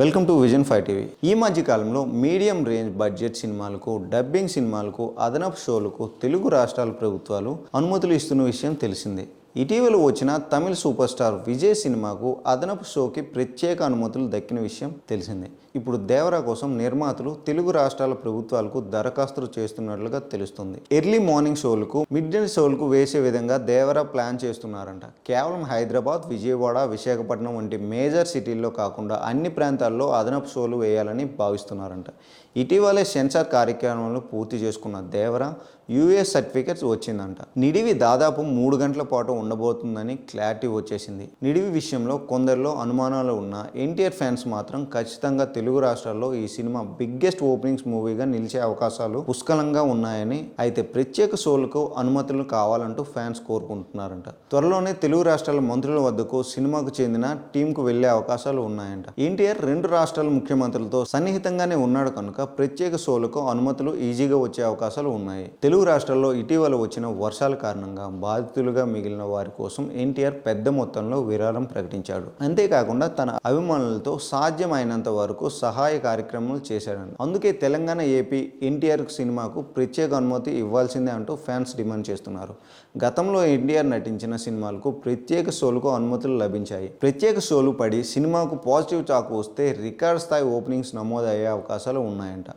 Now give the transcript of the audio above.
Welcome to vision five TV. ఈ మధ్య కాలంలో మీడియం రేంజ్ బడ్జెట్ సినిమాలకు డబ్బింగ్ సినిమాలకు అదనపు షోలకు తెలుగు రాష్ట్రాల ప్రభుత్వాలు అనుమతులు ఇస్తున్న విషయం తెలిసిందే. ఇటీవల వచ్చిన తమిళ సూపర్ స్టార్ విజయ్ సినిమాకు అదనపు షోకి ప్రత్యేక అనుమతులు దక్కిన విషయం తెలిసిందే. ఇప్పుడు దేవరా కోసం నిర్మాతలు తెలుగు రాష్ట్రాల ప్రభుత్వాలకు దరఖాస్తులు చేస్తున్నట్లుగా తెలుస్తుంది. ఎర్లీ మార్నింగ్ షోలకు మిడ్ నైట్ షోలకు వేసే విధంగా దేవరా ప్లాన్ చేస్తున్నారంట. కేవలం హైదరాబాద్ విజయవాడ విశాఖపట్నం వంటి మేజర్ సిటీల్లో కాకుండా అన్ని ప్రాంతాల్లో అదనపు షోలు వేయాలని భావిస్తున్నారంట. ఇటీవలే సెన్సార్ కార్యక్రమాలను పూర్తి చేసుకున్న దేవరా యూఎస్ సర్టిఫికెట్స్ వచ్చిందంట. నిడివి దాదాపు మూడు గంటల పాటు ఉండబోతుందని క్లారిటీ వచ్చేసింది. నిడివి విషయంలో కొందరిలో అనుమానాలు ఉన్న ఎన్టీఆర్ ఫ్యాన్స్ మాత్రం ఖచ్చితంగా తెలుగు రాష్ట్రాల్లో ఈ సినిమా బిగ్గెస్ట్ ఓపెనింగ్స్ మూవీగా నిలిచే అవకాశాలు పుష్కలంగా ఉన్నాయని అయితే ప్రత్యేక షోలకు అనుమతులు కావాలంటూ ఫ్యాన్స్ కోరుకుంటున్నారంట. త్వరలోనే తెలుగు రాష్ట్రాల మంత్రుల వద్దకు సినిమాకు చెందిన టీంకు వెళ్ళే అవకాశాలు ఉన్నాయంట. ఎన్టీఆర్ రెండు రాష్ట్రాల ముఖ్యమంత్రులతో సన్నిహితంగానే ఉన్నాడు కనుక ప్రత్యేక షోలకు అనుమతులు ఈజీగా వచ్చే అవకాశాలు ఉన్నాయి. తెలుగు రాష్ట్రాల్లో ఇటీవల వచ్చిన వర్షాల కారణంగా బాధితులుగా మిగిలిన వారి కోసం ఎన్టీఆర్ పెద్ద మొత్తంలో విరాళం ప్రకటించాడు. అంతేకాకుండా తన అభిమానులతో సాధ్యమైనంత వరకు సహాయ కార్యక్రమాలు చేశాడని. అందుకే తెలంగాణ ఏపీ ఎన్టీఆర్ సినిమాకు ప్రత్యేక అనుమతి ఇవ్వాల్సిందే అంటూ ఫ్యాన్స్ డిమాండ్ చేస్తున్నారు. గతంలో ఎన్టీఆర్ నటించిన సినిమాలకు ప్రత్యేక షోలకు అనుమతులు లభించాయి. ప్రత్యేక షోలు పడి సినిమాకు పాజిటివ్ టాక్ వస్తే రికార్డ్ స్థాయి ఓపెనింగ్స్ నమోదయ్యే అవకాశాలు ఉన్నాయంట.